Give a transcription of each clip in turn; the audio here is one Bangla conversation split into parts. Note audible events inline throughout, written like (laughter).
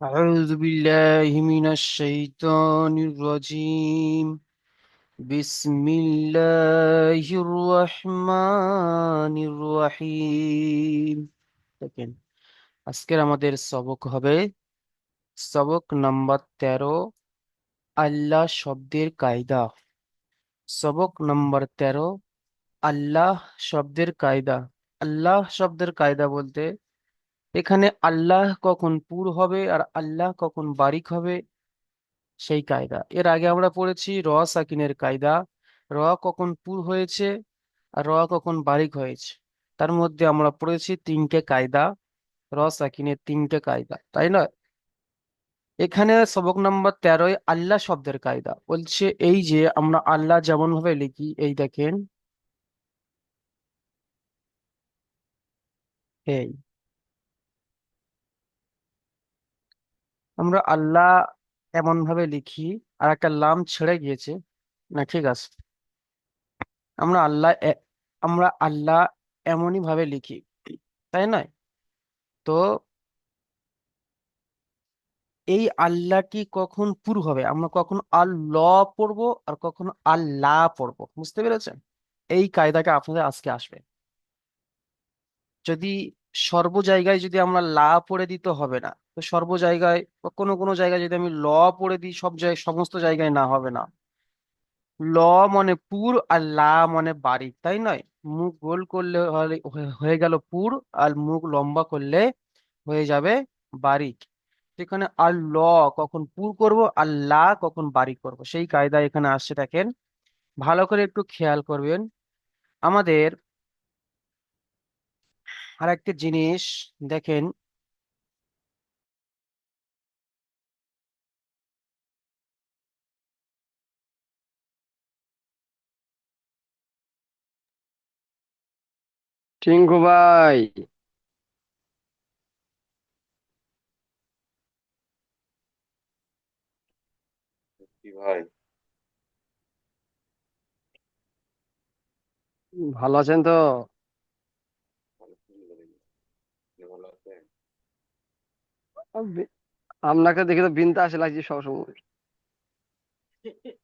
أعوذ بالله من الشيطان الرجيم بسم الله الرحمن الرحيم দেখেন আজকের আমাদের সবক হবে সবক নাম্বার তেরো আল্লাহ শব্দের কায়দা সবক নাম্বার তেরো আল্লাহ শব্দের কায়দা আল্লাহ শব্দের কায়দা বলতে এখানে আল্লাহ কখন পুর হবে আর আল্লাহ কখন বারিক হবে, সেই কায়দা। এর আগে আমরা পড়েছি র সাকিনের কায়দা। র কখন পুর হয়েছে আর র কখন বারিক হয়েছে। তার মধ্যে আমরা পড়েছি তিনটে কায়দা, র সাকিনের তিনটে কায়দা, তাই না এখানে সবক নাম্বার তেরোয় আল্লাহ শব্দের কায়দা। বলছে এই যে আমরা আল্লাহ যেমন ভাবে লিখি, এই দেখেন, এই আমরা আল্লাহ এমন ভাবে লিখি, আর একটা লাম ছেড়ে গিয়েছে। না, ঠিক আছে। আমরা আল্লাহ আমরা আল্লাহ এমনই ভাবে লিখি, তাই নয় তো এই আল্লাহটি কখন পুরু হবে? আমরা কখন আল্লাহ পড়ব, আর কখন আল্লাহ পড়ব, বুঝতে পেরেছেন? এই কায়দাটা আপনাদের আজকে আসবে। যদি সর্ব জায়গায় যদি আমরা লা পড়ে দিতে হবে না তো সর্ব জায়গায় বা কোনো কোনো জায়গায় যদি আমি ল পড়ে দিই, সব জায়গায়, সমস্ত জায়গায় না হবে না। ল মানে পুর আর লা মানে বাড়ি, তাই নয়? মুখ গোল করলে হয়ে গেল পুর আর মুখ লম্বা করলে হয়ে যাবে বারিক সেখানে আর ল কখন পুর করব আর লা কখন বারিক করব, সেই কায়দা এখানে আসছে দেখেন। ভালো করে একটু খেয়াল করবেন। আমাদের আর একটা জিনিস দেখেন টিঙ্কু ভাই। ভাই? ভালো আছেন তো? আপনাকে দেখে তো বিনতে আসে লাগছে সবসময়। (laughs)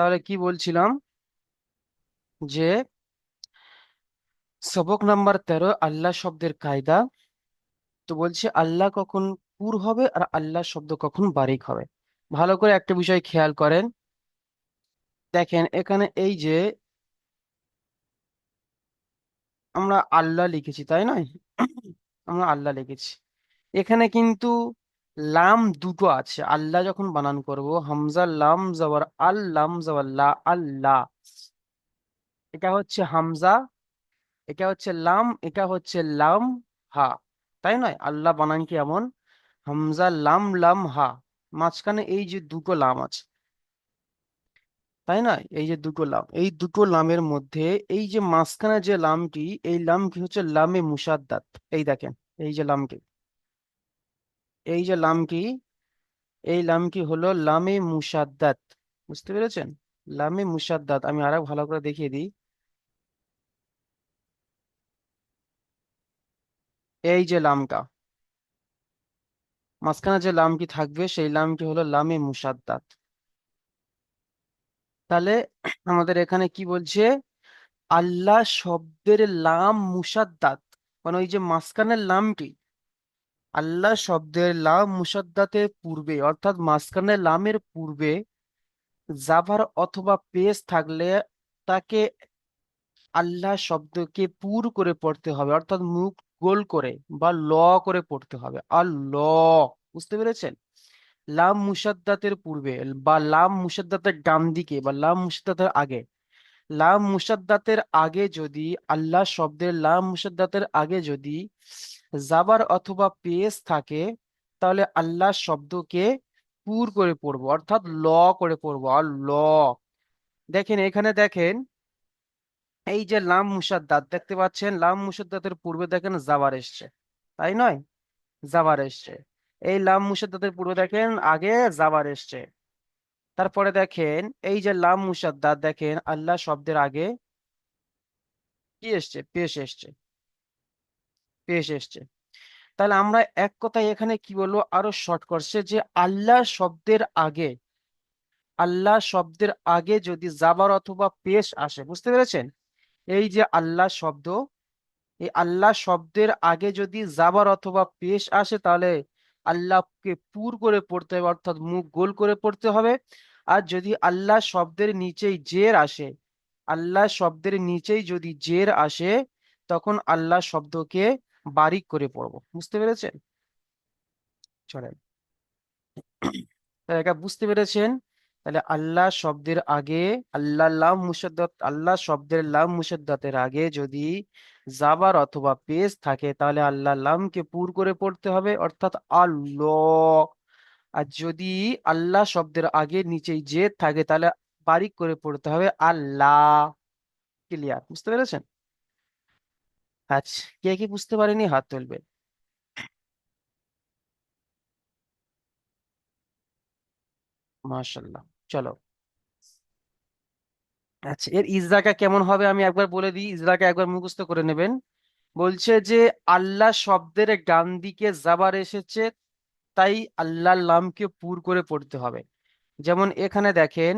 তাহলে কি বলছিলাম? যে সবক নাম্বার তেরো, আল্লাহ শব্দের কায়দা। তো বলছে, আল্লাহ কখন পুর হবে আর আল্লাহ শব্দ কখন বারিক হবে। ভালো করে একটা বিষয় খেয়াল করেন। দেখেন, এখানে এই যে আমরা আল্লাহ লিখেছি, তাই নয়? আমরা আল্লাহ লিখেছি। এখানে কিন্তু লাম দুটো আছে। আল্লাহ যখন বানান করব, হামজা, লাম, জবর, আল, লাম, জবর, লা আল্লাহ এটা হচ্ছে হামজা, এটা হচ্ছে লাম, এটা হচ্ছে লাম, হা। তাই নয়? আল্লাহ বানান কি এমন? হামজা, লাম লাম, হা। মাঝখানে এই যে দুটো লাম আছে। তাই না এই যে দুটো লাম। এই দুটো লামের মধ্যে এই যে মাঝখানে যে লামটি, এই লামটি হচ্ছে লামে মুসাদ্দাত। এই দেখেন, এই যে লামটি। এই যে লামটি এই লামটি হলো? লামে মুসাদ্দাত। বুঝতে পেরেছেন? লামে মুসাদ্দাত। আমি আরও ভালো করে দেখিয়ে দিই। এই যে লামটা মাঝখানে যে লামটি থাকবে, সেই লামটি হলো? লামে মুসাদ্দাত। তাহলে আমাদের এখানে কি বলছে? আল্লাহ শব্দের লাম মুসাদ্দাত। মানে ওই যে মাঝখানের লামটি আল্লাহ শব্দের লাম মুসাদ্দাতের পূর্বে, অর্থাৎ মাঝখানে লামের পূর্বে জাভার অথবা পেশ থাকলে তাকে আল্লাহ শব্দকে পুর করে পড়তে হবে, অর্থাৎ মুখ গোল করে বা ল করে পড়তে হবে। আর ল বুঝতে পেরেছেন? লাম মুসাদ্দাতের পূর্বে বা লাম মুসাদ্দাতের ডান দিকে বা লাম মুসাদ্দাতের আগে লাম মুসাদ্দাতের আগে যদি, আল্লাহ শব্দের লাম মুসাদ্দাতের আগে যদি জাবার অথবা পেশ থাকে, তাহলে আল্লাহ শব্দকে পুর করে পড়ব, অর্থাৎ ল করে পড়ব, আর ল। দেখেন, এখানে দেখেন, এই যে লাম মুসাদ্দাত, দেখতে পাচ্ছেন, লাম মুসাদ্দাতের পূর্বে দেখেন জাবার এসছে, তাই নয়? জাবার এসছে। এই লাম মুসাদ্দাতের পূর্বে দেখেন, আগে জাবার এসছে। তারপরে দেখেন, এই যে লাম মুসাদ্দাত দেখেন আল্লাহ শব্দের আগে কি এসছে? পেশ এসছে। পেশ এসছে। তাহলে আমরা এক কথায় এখানে কি বলব? আরও শর্ট করছে যে আল্লাহ শব্দের আগে, আল্লাহ শব্দের আগে যদি জাবার অথবা পেশ আসে, বুঝতে পেরেছেন? এই যে আল্লাহ শব্দ, এই আল্লাহ শব্দের আগে যদি জাবার অথবা পেশ আসে, তাহলে আল্লাহকে পুর করে পড়তে হবে, অর্থাৎ মুখ গোল করে পড়তে হবে। আর যদি আল্লাহ শব্দের নিচেই জের আসে আল্লাহ শব্দের নিচেই যদি জের আসে, তখন আল্লাহ শব্দকে বারিক করে পড়ব। বুঝতে পেরেছেন? চলেন। বুঝতে পেরেছেন? তাহলে আল্লাহ শব্দের আগে, আল্লাহ লাম মুসাদ্দাত আল্লাহ শব্দের লাম মুসাদ্দাতের আগে যদি জাবার অথবা পেশ থাকে, তাহলে আল্লাহ লামকে পুর করে পড়তে হবে, অর্থাৎ আল্লাহ। আর যদি আল্লাহ শব্দের আগে নিচেই জেদ থাকে, তাহলে বারিক করে পড়তে হবে আল্লাহ। ক্লিয়ার বুঝতে পেরেছেন? আচ্ছা কে কি বুঝতে পারেনি? হাত তুলবে। মাশাল্লাহ চলো। আচ্ছা এর ইজরাকা কেমন হবে আমি একবার বলে দিই, ইজরাকা একবার মুখস্থ করে নেবেন। বলছে যে, আল্লাহ শব্দের ডান দিকে জাবার এসেছে, তাই আল্লাহর নামকে পুর করে পড়তে হবে। যেমন এখানে দেখেন,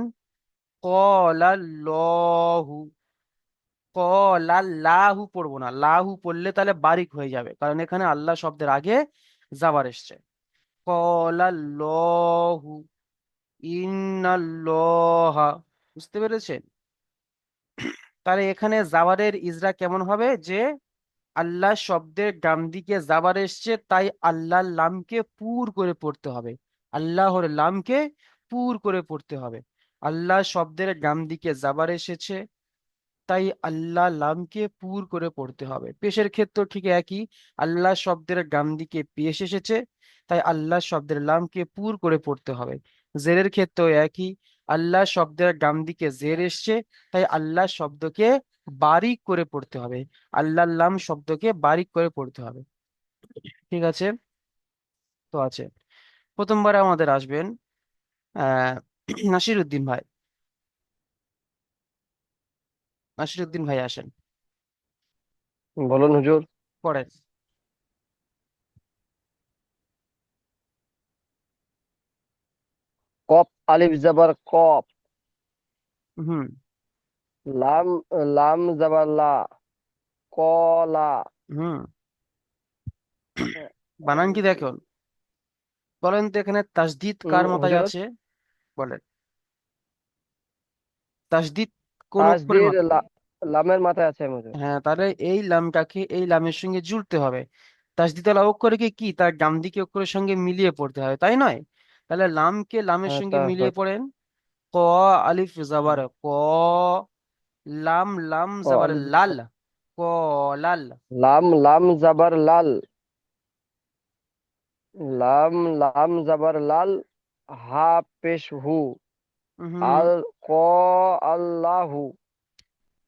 কলাল্লাহু কলাল্লাহু পড়ব না, লাহু পড়লে তাহলে বারিক হয়ে যাবে, কারণ এখানে আল্লাহ শব্দের আগে জাবার এসছে। কলাল্লাহু ইন্নাল্লাহা। বুঝতে পেরেছেন? তাহলে এখানে জাবারের ইজরা কেমন হবে? যে আল্লাহ শব্দের ডান দিকে জাবার এসছে, তাই আল্লাহর লামকে পুর করে পড়তে হবে। আল্লাহর লামকে পুর করে পড়তে হবে। আল্লাহ শব্দের ডান দিকে জাবার এসেছে, তাই আল্লাহ লামকে পুর করে পড়তে হবে। পেশের ক্ষেত্রেও ঠিক একই, আল্লাহ শব্দের ডান দিকে পেশ এসেছে, তাই আল্লাহ শব্দের লামকে পুর করে পড়তে হবে। জেরের ক্ষেত্রেও একই। আল্লাহ শব্দের ডান দিকে জের এসছে তাই আল্লাহ শব্দকে বারিক করে পড়তে হবে। আল্লাহ লাম শব্দকে বারিক করে পড়তে হবে। ঠিক আছে? তো আছে। প্রথমবার আমাদের আসবেন আহ নাসির উদ্দিন ভাই। নাসির উদ্দিন ভাই আসেন। বলুন হুজুর। পড়েন। কপ আলিফ জাবার কপ। হুম। লাম লাম জাবার লা কলা। হুম। (coughs) বানান কি দেখুন বলেন তো এখানে তাসদিদ কার মাথায় আছে? বলেন। তাসদিদ কোন লামের মাথায় আছে হুজুর হ্যাঁ। তাহলে এই লামটাকে এই লামের সঙ্গে জুড়তে হবে। তাসদিদাল অক্ষরকে কি? তার ডান দিকে অক্ষরের সঙ্গে মিলিয়ে পড়তে হবে তাই নয়? তাহলে লামকে লামের হ্যাঁ সঙ্গে মিলিয়ে হয়। পড়েন। ক আলিফ জাবার ক লাম লাম ক জাবার আলিফ লাল ক লাল। লাম লাম জাবার লাল। লাম লাম জাবার লাল হা পেশ হু। হুম আল ক আল্লাহু।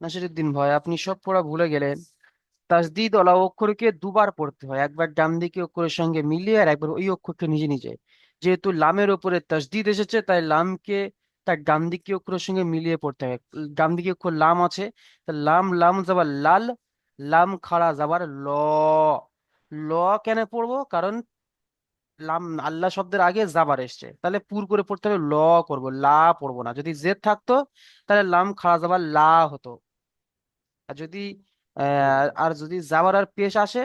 নাসিরুদ্দিন ভাই আপনি সব পড়া ভুলে গেলেন। তাসদিদ অলা অক্ষরকে দুবার পড়তে হয় একবার ডান দিকে অক্ষরের সঙ্গে মিলিয়ে আর একবার ওই অক্ষরকে নিজে নিজে। যেহেতু লামের উপরে তাসদিদ এসেছে, তাই লামকে, তার ডান অক্ষরের সঙ্গে মিলিয়ে পড়তে হবে। ডান দিকে অক্ষর লাম আছে লাম লাম যাবার লাল, লাম খাড়া যাবার ল। ল কেন পড়ব? কারণ লাম, আল্লাহ শব্দের আগে জাবার এসছে। তাহলে পুর করে পড়তে হবে, ল করব, লা পড়ব না। যদি জেদ থাকতো, তাহলে লাম খাড়া যাবার লা হতো। আর যদি আর যদি জাবার আর পেশ আসে,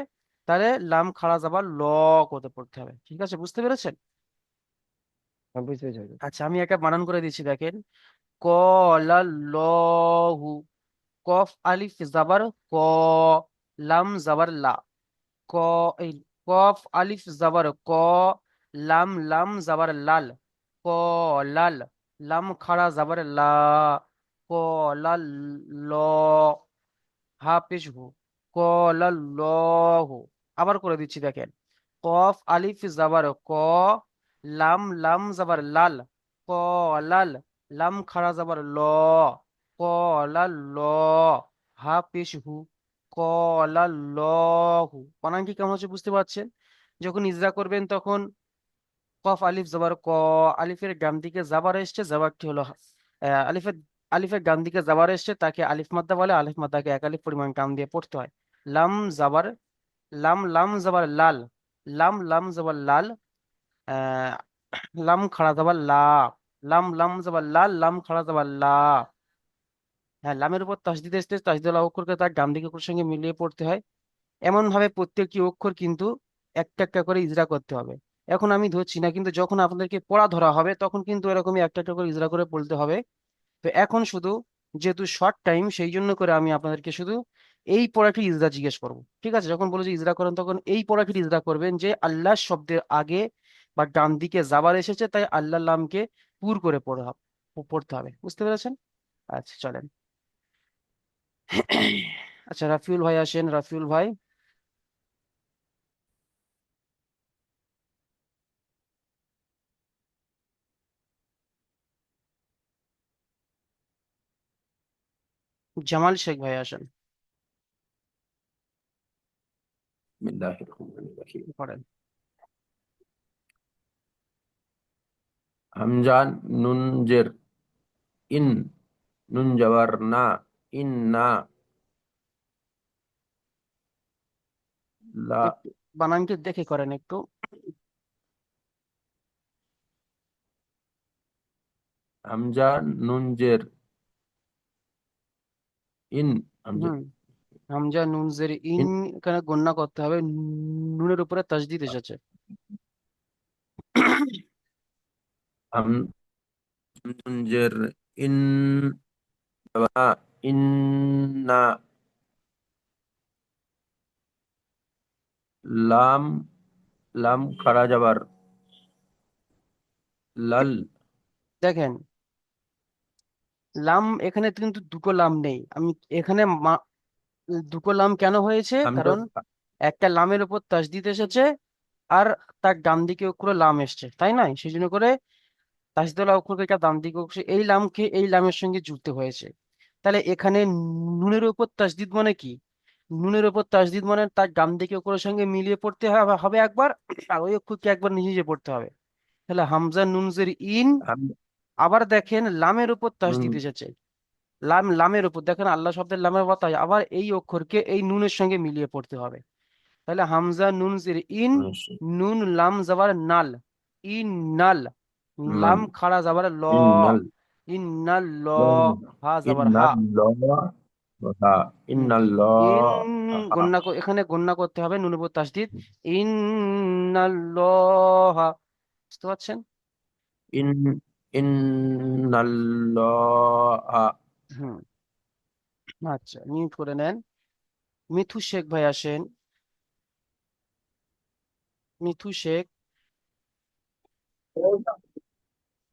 তাহলে লাম খাড়া যাবার ল করতে পড়তে হবে। ঠিক আছে? বুঝতে পেরেছেন? আচ্ছা আমি একটা বানান করে দিচ্ছি, দেখেন। কলাল্লাহু কফ, আলিফ, জাবার, ক, লাম, জাবার, লা। ক কফ, আলিফ, জাবার, ক, লাম লাম, জাবার, লাল। ক, লাল, লাম, খাড়া, জাবার, লা। ক, লাল, ল, হা হু। কলাল্লাহু আবার করে দিচ্ছি, দেখেন। কফ, আলিফ, জাবার, ক লাম লাম জাবার লাল, ক, লাল, লাম খাড়া জাবার ল, ক, লাল, ল, হা, পেশ, হু কলাল্লাহু বানান কি কেমন হচ্ছে বুঝতে পারছেন? যখন ইজরা করবেন তখন কফ, আলিফ জবর ক, আলিফের ডান দিকে জাবার এসছে জাবারটি হলো? আলিফের আলিফের ডান দিকে জাবার এসছে, তাকে আলিফ মাদ্দা বলে, আলিফ মাদ্দাকে এক আলিফ পরিমাণ টান দিয়ে পড়তে হয়। লাম জাবার লাম লাম জাবার লাল, লাম লাম জাবার লাল লাম খাড়া জাবার লা লাম লাম জাবার লাল লাম খাড়া জাবার লা হ্যাঁ লামের উপর তাসদিদ এসছে তাসদিদ অক্ষরকে তার ডান দিকে অক্ষরের সঙ্গে মিলিয়ে পড়তে হয় এমন ভাবে প্রত্যেকটি অক্ষর কিন্তু একটা একটা করে ইজরা করতে হবে এখন আমি ধরছি না কিন্তু যখন আপনাদেরকে পড়া ধরা হবে তখন কিন্তু এরকমই একটা একটা করে ইজরা করে বলতে হবে তো এখন শুধু যেহেতু শর্ট টাইম সেই জন্য করে আমি আপনাদেরকে শুধু এই পড়াটি ইজরা জিজ্ঞেস করব ঠিক আছে যখন বলে যে ইজরা করেন তখন এই পড়াটি ইজরা করবেন যে আল্লাহ শব্দের আগে বা ডান দিকে এসেছে তাই আল্লাহ লামকে পুর করে পড়তে হবে বুঝতে পেরেছেন? আচ্ছা চলেন। আচ্ছা রাফিউল ভাই আসেন রাফিউল ভাই। জামাল শেখ ভাই আসেন। করেন। হামজা নুন জের। ইন নুন জবর না ইন না। লা বানানটি দেখে করেন একটু। হামজা নুন জের। ইন হামজা হুম হামজা নুন জের। ইন এখানে গণনা করতে হবে। নুনের উপরে তাসদিদ এসেছে। ইন লাম লাম খাড়া জবর লাল। দেখেন লাম এখানে কিন্তু দুটো লাম নেই। আমি এখানে মা- দুটো লাম কেন হয়েছে? কারণ একটা লামের উপর তাসদিদ এসেছে আর তার ডান দিকে অক্ষরে লাম এসছে তাই না? সেই জন্য করে তাসদিদওয়ালা অক্ষরকে দিকে অক্ষর এই লামকে এই লামের সঙ্গে জুড়তে হয়েছে। তাহলে এখানে নুনের উপর তাসদিদ মানে কি? নুনের উপর তাসদিদ মানে তার ডান দিকে অক্ষরের সঙ্গে মিলিয়ে পড়তে হবে হবে একবার আর ওই অক্ষরকে একবার নিজে পড়তে হবে। তাহলে হামজা নুনজের ইন আবার দেখেন লামের উপর তাসদিদ এসেছে। লাম লামের উপর দেখেন আল্লাহ শব্দের লামের বাতায় আবার এই অক্ষরকে এই নুনের সঙ্গে মিলিয়ে পড়তে হবে। তাহলে হামজা নুন জির ইন নুন লাম যাবার নাল ইন নাল। লাম খাড়া যাবার ল ইন্নাল ইন্নাল ল হা যাবার হা। এখানে গন্না করতে হবে নুনের উপর তাসদিদ। ইন্নাল্লাহ বুঝতে পারছেন? ইন ইন্নাল্লাহ হুম। আচ্ছা মিউট করে নেন। মিথু শেখ ভাই আসেন। মিথু শেখ।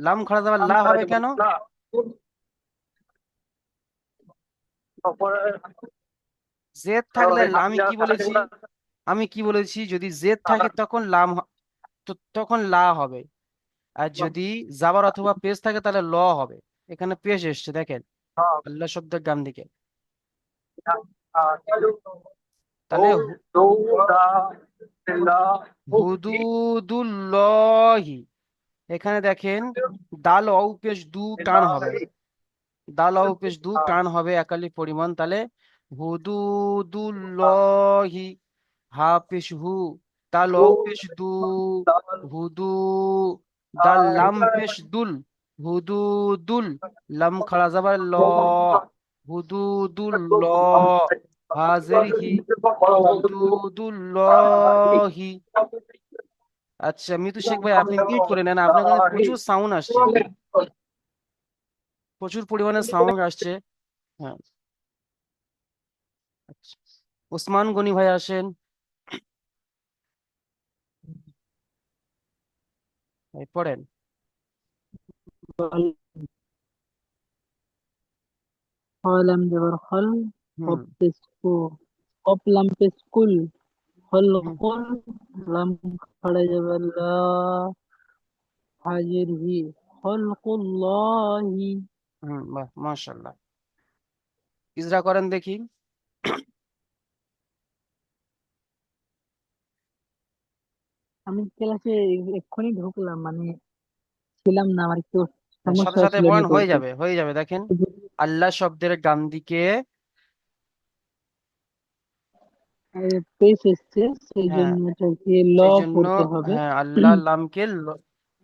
লাম খাড়া যাবার লা হবে কেন? জেদ থাকলে আমি কি বলেছি? আমি কি বলেছি? যদি জেদ থাকে তখন লাম তো- তখন লা হবে। আর যদি জাবার অথবা পেশ থাকে তাহলে ল হবে। এখানে পেশ এসছে, দেখেন। আল্লাহ শব্দের ডান দিকে। তাহলে হুদুদুল্লাহি। এখানে দেখেন দাল অউ পেশ দু টান হবে। দাল অউ পেশ দু টান হবে একালি পরিমাণ। তাহলে হুদুদুল্লাহি হা পেশ হু দাল অউ পেশ দু, হুদু দাল লাম পেশ দুল, হুদুদুল লাম খাড়া যাবার ল হুদুদুল ল হাজের হি হুদুদুল্লাহি। আচ্ছা মিতু শেখ ভাই আপনি মিউট করে নেন আপনার কাছে প্রচুর সাউন্ড আসছে প্রচুর পরিমাণে সাউন্ড আসছে হ্যাঁ আচ্ছা ওসমান গনি ভাই আসেন ভাই পড়েন قلم جبر خل হুম قبسكو قب হল খড়ে যাবে হাজির হুম বাহ মাশাআল্লাহ। ইজরা করেন দেখি। আমি ক্লাসে এক্ষুনি ঢুকলাম মানে ছিলাম না আমার একটু সাথে সাথে পয়েন্ট হয়ে যাবে হয়ে যাবে দেখেন। আল্লাহ শব্দের ডান দিকে পেশ এসছে সেই হ্যাঁ। জন্য এটাকে ল পড়তে হবে। হ্যাঁ আল্লাহ লামকে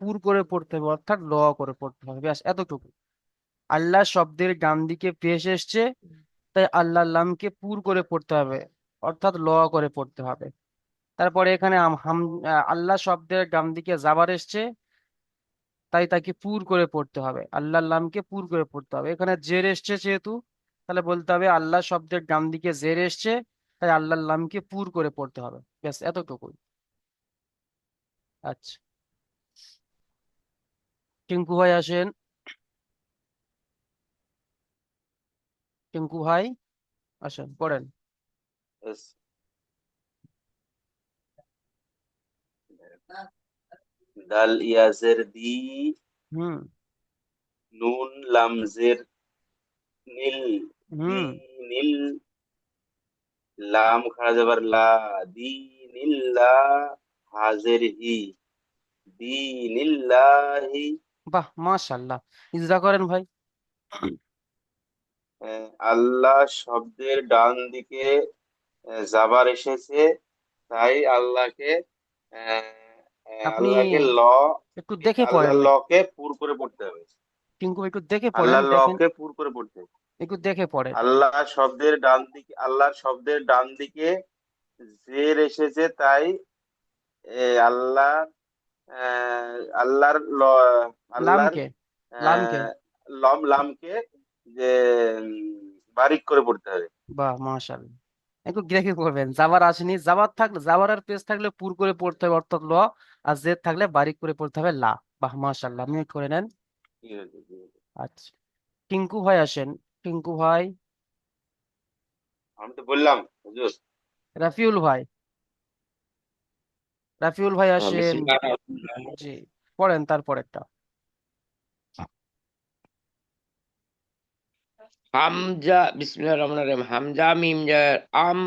পুর করে পড়তে হবে অর্থাৎ ল করে পড়তে হবে ব্যাস এতটুকু। আল্লাহ শব্দের ডান দিকে পেশ এসছে তাই আল্লাহ লামকে পুর করে পড়তে হবে অর্থাৎ ল করে পড়তে হবে। তারপরে এখানে হাম আল্লাহ শব্দের ডান দিকে জাবার এসছে তাই তাকে পুর করে পড়তে হবে আল্লাহ লামকে পুর করে পড়তে হবে। এখানে জের এসছে যেহেতু তাহলে বলতে হবে আল্লাহ শব্দের ডান দিকে জের এসছে তাই আল্লাহ লামকে পুর করে পড়তে হবে। ব্যাস এতটুকুই। আচ্ছা। টিঙ্কু ভাই আসেন। টিঙ্কু ভাই আসেন পড়েন. দাল ইয়াজের দি হুম। নুন লামজের নীল হুম। নীল লাম খাড়া যাবার লা দি নীল্লা হাজের হি দি বাহ মাশাআল্লাহ। ইজরা করেন ভাই। আল্লাহ শব্দের ডান দিকে জাবার এসেছে তাই আল্লাহকে আপনি আল্লাহকে ল একটু দেখে পড়েন লকে পুর করে পড়তে হবে। টিঙ্কু একটু দেখে পড়েন আল্লাহ লকে পুর করে পড়তে হবে। একটু দেখে পড়েন আল্লাহ শব্দের ডান দিকে আল্লাহর শব্দের ডান দিকে জের এসেছে তাই আল্লাহ আল্লাহর ল আল্লাহর লামকে লম লামকে যে বারিক করে পড়তে হবে। বাহ মাশাআল্লাহ। একটু দেখে পড়বেন। জাবার আসেনি। জাবার থাকলে জাবার আর পেশ থাকলে পুর করে পড়তে হবে অর্থাৎ ল আর জেদ থাকলে বারিক করে পড়তে হবে লা। বাহ মাশাআল্লাহ। মিউট করে নেন। আচ্ছা। টিঙ্কু ভাই আসেন। টিঙ্কু ভাই। আমি তো বললাম হুজুর। রাফিউল ভাই। রাফিউল ভাই হ্যাঁ, আসেন। জি পড়েন তারপরেরটা। হামজা বিসমিল্লাহির রহমানির রহিম। হামজা মিম জের আম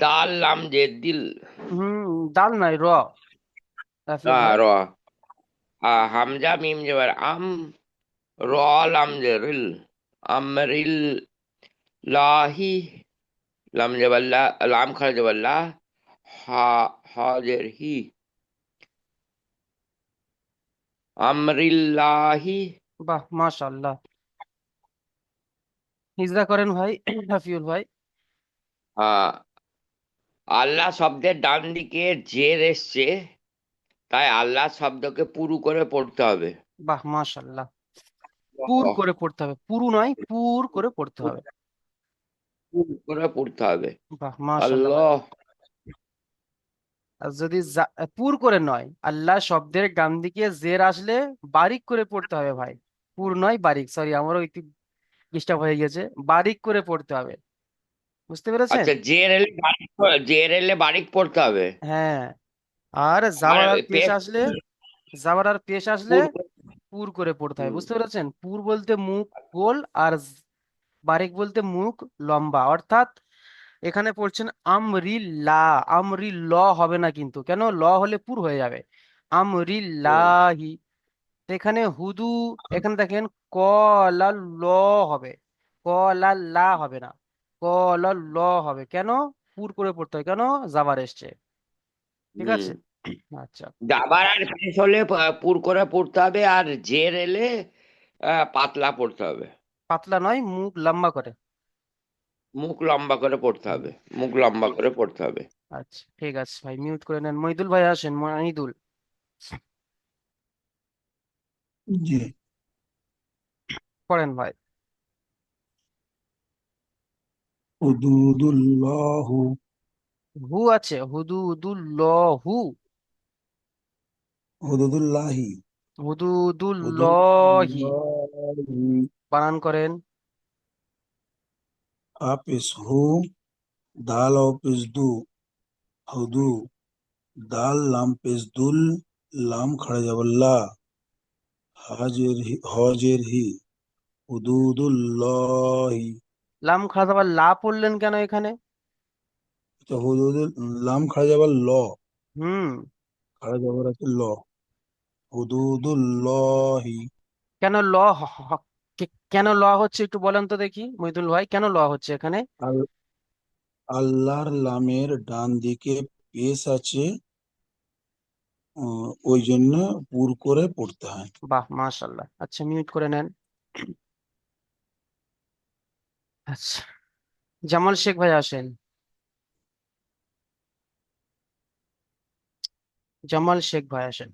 দাল লাম যে দিল। হুম দাল নাই র। রাফিউল আ, ভাই। র। আ, হামজা মিম জের আম র লাম রিল আমরিল লাহি লাম জবর লাম খারা হা হাজের হি আমরিল্লাহি বাহ মাশাআল্লাহ। হিজরা করেন ভাই রাফিউল ভাই। আল্লাহ শব্দের ডান দিকে জের এসছে তাই আল্লাহ শব্দকে পুরু করে পড়তে হবে। বাহ মাশাআল্লাহ। পুর করে পড়তে হবে। পুরু নয় পুর করে পড়তে হবে। পুরু করে পড়তে হবে। বাহ মাশাআল্লাহ। আল্লাহ। আর যদি পুর করে নয় আল্লাহ শব্দের ডান দিকে জের আসলে বারিক করে পড়তে হবে ভাই। পুর নয় বারিক। সরি আমারও একটু ডিস্টার্ব হয়ে গেছে। বারিক করে পড়তে হবে। বুঝতে পেরেছেন? আচ্ছা জের এলে বারিক জের এলে বারিক পড়তে হবে। হ্যাঁ। আর জাবার আর মানে পেশ পেশ আসলে জাবার আর পেশ আসলে পুর পুর করে পড়তে হুম। বুঝতে পেরেছেন? পুর বলতে মুখ গোল আর বারিক বলতে মুখ লম্বা। অর্থাৎ এখানে পড়ছেন আমরিল্লা ল হবে না কিন্তু। কেন? ল হলে পুর হয়ে যাবে। আমরি লাহি এখানে হুদু এখানে দেখেন কলা ল হবে। কলা লা হবে না। কলা ল হবে। কেন? পুর করে পড়তে হয়। কেন? জাবার এসছে। ঠিক আছে। আচ্ছা। জাবার আর পেশ হলে পুর করে পড়তে হবে আর জের এলে পাতলা পড়তে হবে। পাতলা নয় মুখ লম্বা করে। মুখ লম্বা করে পড়তে হবে মুখ লম্বা করে পড়তে হবে। আচ্ছা ঠিক আছে ভাই মিউট করে নেন। মইদুল ভাই আসেন মইদুল। জি। পড়েন ভাই। হুদুদুল্লাহ। হু আছে হুদুদুল্লাহু। হুদুদুল্লাহি। হুদুদুল্লাহি। বানান করেন। হাফিজ হু দাল অফিস দু। হুদু দাল লাম দুল লাম খড়া যাবল্লা হাজের হি হজের হি। হুদুদুল্লাহি। লাম খাদা আবার লা পড়লেন কেন এখানে? এটা হুদুদুল লাম খড়া যাবার ল। হুম। খড়া যাবার আছে ল। হুদুদুল্লাহি। কেন ল কেন ল হচ্ছে একটু বলেন তো দেখি মইদুল ভাই কেন ল হচ্ছে এখানে? আল আল্লাহর লামের ডান দিকে পেশ আছে ওই জন্য পুর করে পড়তে হয়। বাহ মাশাল্লাহ আচ্ছা মিউট করে নেন। আচ্ছা জামাল শেখ ভাই আসেন। জামাল শেখ ভাই আসেন।